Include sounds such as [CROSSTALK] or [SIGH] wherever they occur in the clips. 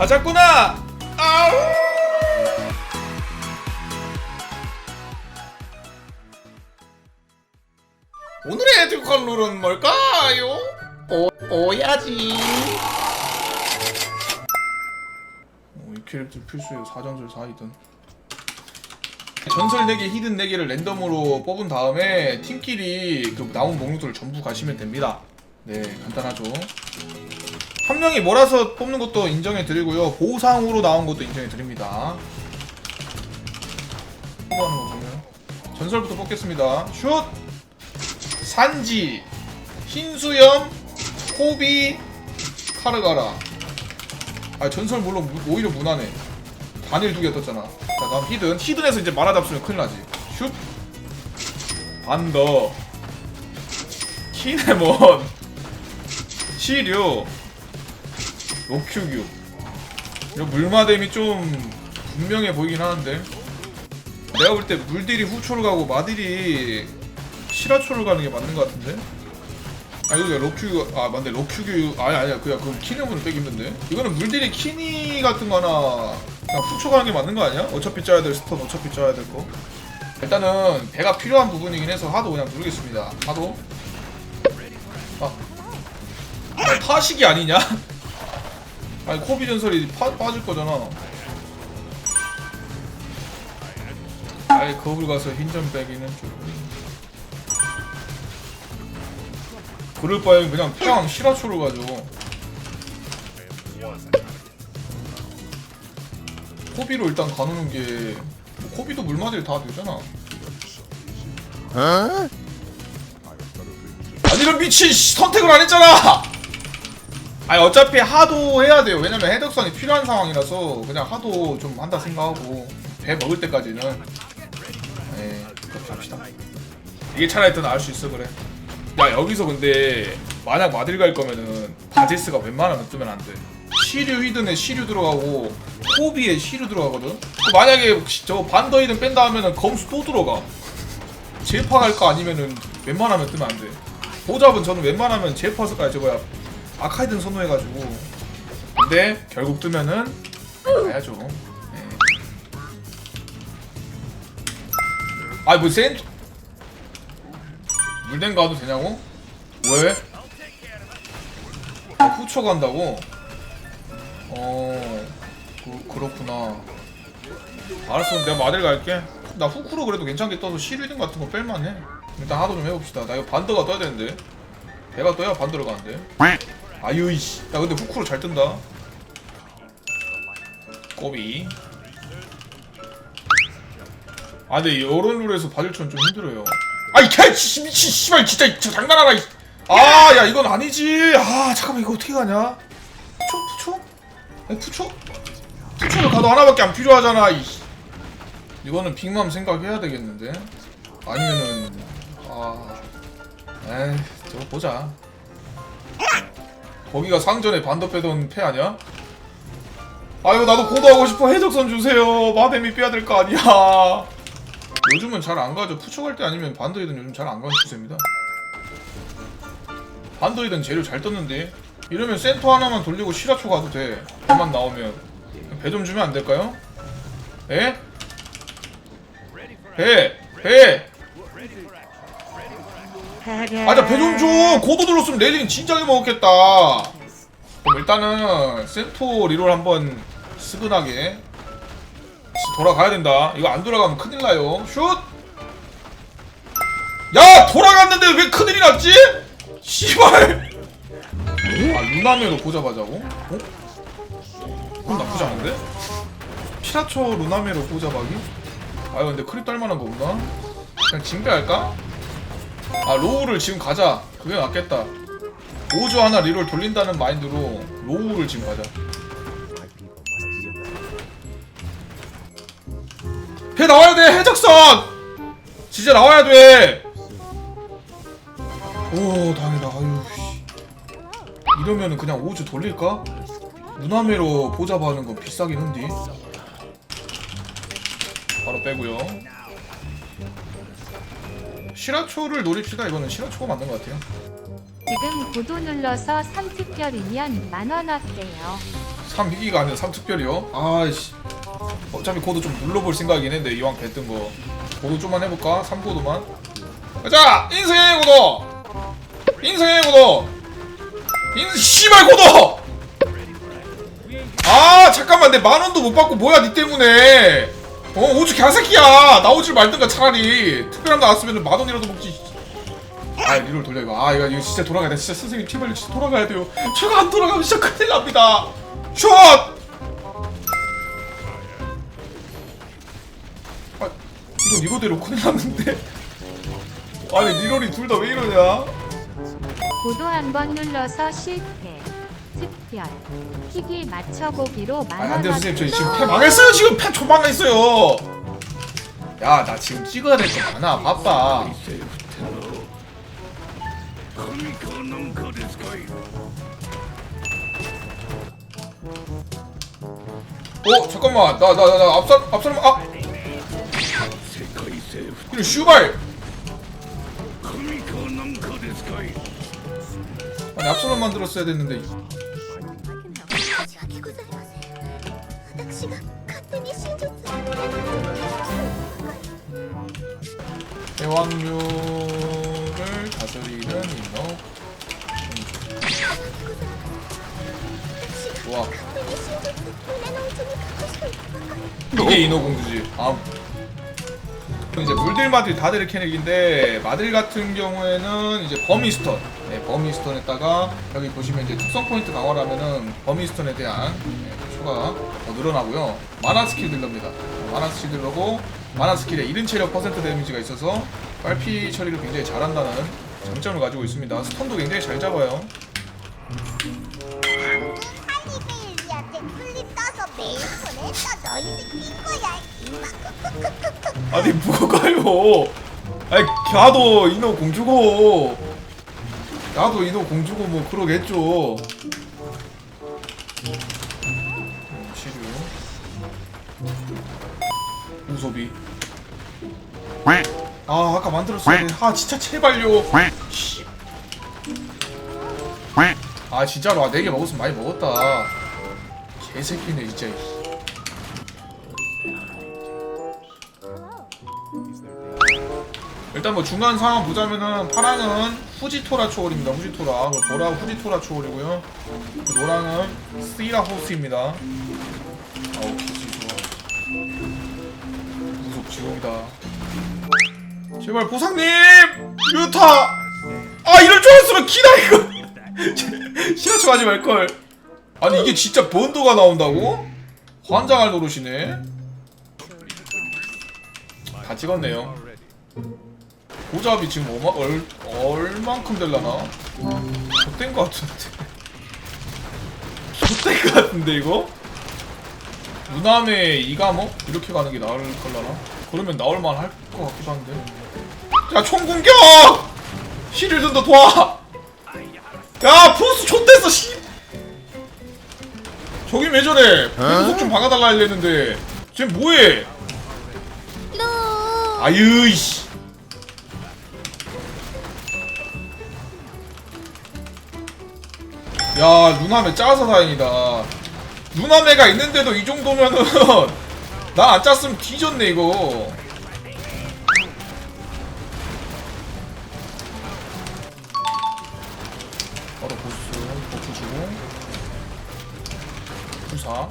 가자꾸나 아우 오늘의 듀컬 룰은 뭘까요? 오, 오야지. 어, 이 캐릭터 필수예요. 4전술 4이든. 전설 4개, 히든 4개를 랜덤으로 뽑은 다음에 팀끼리 그 나온 목록들을 전부 가시면 됩니다. 네, 간단하죠. 한 명이 몰아서 뽑는 것도 인정해 드리고요. 보상으로 나온 것도 인정해 드립니다. 전설부터 뽑겠습니다. 슛! 산지, 흰수염, 코비, 카르가라. 아 전설 물론 무- 오히려 무난해 단일 두 개 떴잖아 자 다음 히든 히든에서 이제 말아 잡수면 큰일 나지 슛 반더 키네몬 시류 로큐규 이런 물마뎀이 좀 분명해 보이긴 하는데. 내가 볼 때 물딜이 후초를 가고 마딜이 시라초를 가는 게 맞는 것 같은데? 아 이거 로큐 아 맞네. 로큐규 아니 아니야. 그냥 그럼 키네문을 빼기 힘든데 이거는 물들이 키니 같은 거나 그냥 후초 가는 게 맞는 거 아니야? 어차피 짜야 될 스톤 어차피 짜야 될거. 일단은 배가 필요한 부분이긴 해서 하도 그냥 누르겠습니다. 하도. 아, 아 타식이 아니냐? [LAUGHS] 아니 코비 전설이 파, 빠질 거잖아 아예 거울 가서 흰점 빼기는 좀 그럴 바엔 그냥 평 시라초를 가죠. 코비로 일단 가누는 게 뭐, 코비도 물마딜 다 되잖아. 아니 이런 미친 씨, 선택을 안 했잖아. 아니 어차피 하도 해야 돼요. 왜냐면 해독성이 필요한 상황이라서 그냥 하도 좀 한다 생각하고 배 먹을 때까지는 네 그렇게 합시다. 이게 차라리 더 나을 수 있어 그래. 야 여기서 근데 만약 마딜 갈 거면은 바제스가 웬만하면 뜨면 안 돼. 시류 히든에 시류 들어가고 호비에 시류 들어가거든. 그 만약에 저 반더 히든 뺀다 하면은 검수 또 들어가. 제파 갈 거 아니면은 웬만하면 뜨면 안 돼. 보잡은 저는 웬만하면 제파스까지 뭐야 아카이든 선호해가지고. 근데 결국 뜨면은 가야죠. 네. 아뭐 센 물den 가도 되냐고? 왜? 아, 후초 간다고? 어, 그, 그렇구나. 알았어, 내가 마델 갈게. 나 후크로 그래도 괜찮게 떠서 시리딩 같은 거 뺄만해. 일단 하도 좀 해봅시다. 나 이거 반더가 떠야 되는데. 배가 떠야 반더로 가는데. 아유, 이씨. 야, 근데 후크로 잘 뜬다. 꼬비. 아, 근데 이런 룰에서 바질촌 좀 힘들어요. 아이 개 씨, 미친 씨발 진짜 진짜 장난하나 이. 아, 야 이건 아니지. 아, 잠깐만 이거 어떻게 가냐? 푸초 푸초? 아니 푸초? 푸초는 가도 하나밖에 안 필요하잖아. 이. 이거는 빅맘 생각해야 되겠는데. 아니면은 아, 에이 저거 보자. 거기가 상전에 반도 빼던 패 아니야? 아유 나도 고도하고 싶어 해적선 주세요. 마뎀이 빼야 될 거 아니야. 요즘은 잘 안 가죠. 푸초 갈때 아니면 반도이든 요즘 잘 안 가는 추세입니다. 반도이든 재료 잘 떴는데 이러면 센터 하나만 돌리고 시라초 가도 돼. 배만 나오면 배 좀 주면 안 될까요? 에? 배! 배! 아자 배 좀 줘! 고도 들었으면 레딩 진작에 먹었겠다. 그럼 일단은 센토 리롤 한번 스근하게 돌아가야 된다. 이거 안 돌아가면 큰일 나요. 슛! 야! 돌아갔는데 왜 큰일이 났지? 씨발! 아, 루나메로 보자마자고? 어? 그건 나쁘지 않은데? 피라초 루나메로 보자마기? 아, 근데 크립 딸만한 거 없나? 그냥 징배 할까? 아, 로우를 지금 가자. 그게 낫겠다. 오주 하나 리롤 돌린다는 마인드로 로우를 지금 가자. 배 나와야 돼 해적선 진짜 나와야 돼오 다행이다 아유 씨. 이러면은 그냥 오주 돌릴까? 무나메로 보잡아 하는 건 비싸긴 한데 바로 빼고요 시라초를 노립시다 이거는 시라초가 맞는 것 같아요 지금 고도 눌러서 3특별이면 만원 어때요? 3희귀가 아니라 3특별이요? 아이씨 어차피 코드 좀 눌러볼 생각이긴 했는데 이왕 뱉던 거 코드 좀만 해볼까? 3코드만 가자! 인생의 코드! 인생의 코드! 인 씨발 코드! 아 잠깐만 내 만원도 못 받고 뭐야 니 때문에 어 오죽 개새끼야. 나오질 말든가 차라리. 특별한 거 나왔으면 만 원이라도 먹지. 아 리롤 돌려 이거. 아 이거 이거 진짜 돌아가야 돼. 진짜 선생님 팀을 진짜 돌아가야 돼요. 제가 안 돌아가면 진짜 큰일 납니다. 슛! 아 이건 이거대로 큰일 났는데. 아니 리롤이 둘 다 왜 이러냐? 고도 한번 눌러서 실패. 특별. 희귀 맞춰보기로 아, 만원 안 돼요, 선생님. 저 지금 패 망했어요. 지금 패 조망했어요. 야, 나 지금 찍어야 될 거 많아. 바빠. 어, 잠깐만. 나, 나, 나, 나 앞살, 앞살, 아. 그리고 슈발. 아니, 앞살만 만들었어야 됐는데. 지가 가뜩이 신조스 대왕류를 다스리는 인어 좋아 이게 인어공주지. 아. 이제 물들 마들 다들 캐릭인데 마들 같은 경우에는 이제 버미스턴. 네, 버미스턴에다가 여기 보시면 이제 특성 포인트 강화라면은 버미스턴에 대한 네, 추가 더 늘어나고요. 마나 스킬 딜러입니다. 마나 스킬 딜러고 마나 스킬에 이른 체력 퍼센트 데미지가 있어서 빨피 처리를 굉장히 잘한다는 장점을 가지고 있습니다. 스턴도 굉장히 잘 잡아요. 아니 뭐가요? 아니 야도 인어 공주고 야도 인어 공주고 뭐 그러겠죠. 우소비. 아 아까 만들었어야 돼. 아 진짜 제발요. 씨. 아 진짜로 아, 4개 먹었으면 많이 먹었다. 개새끼네 진짜. 일단 뭐 중간 상황 보자면은 파랑은 후지토라 초월입니다. 후지토라. 그리고 보라 후지토라 초월이고요. 그 노랑은 스이라 호스입니다. 기 지옥이다. 제발 보상님! 유타! 아 이럴 줄 알았으면 기다 이거! [LAUGHS] 시라초 하지 말걸. 아니 이게 진짜 번도가 나온다고? 환장할 노릇이네. 다 찍었네요. 고잡이 지금 얼마, 얼, 얼만큼 될라나? 좆된 것 같은데 좆된 것 같은데 이거? 무남의 이가뭐? 이렇게 가는 게 나을 걸라나? 그러면 나올만 할 것 같기도 한데 야 총 공격! 힐을 든다 도와! 야 포스 좆됐어 씨! 저기 왜 저래? 배구속 좀 박아달라 했는데 쟤 뭐해? 아유 이씨 야 누나매 짜서 다행이다 누나매가 있는데도 이 정도면은 나 안 짰으면 뒤졌네 이거 바로 보스 버프 주고 불사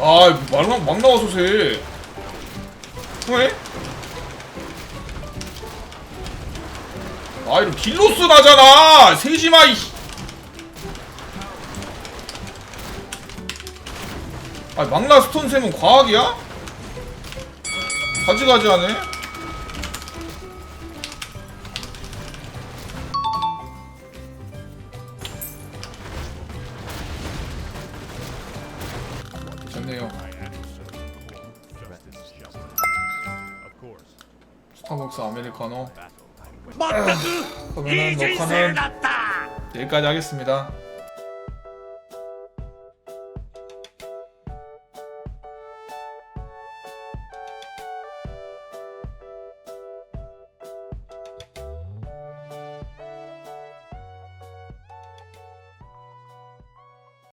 아, 막, 막 나와서 세. 왜? 아, 이거 딜로스 나잖아! 세지마, 이. 아, 막나 스톤 셈은 과학이야? 가지가지 하네? 좋네요. 스타벅스 아메리카노. 그러면은 녹화는 여기까지 하겠습니다.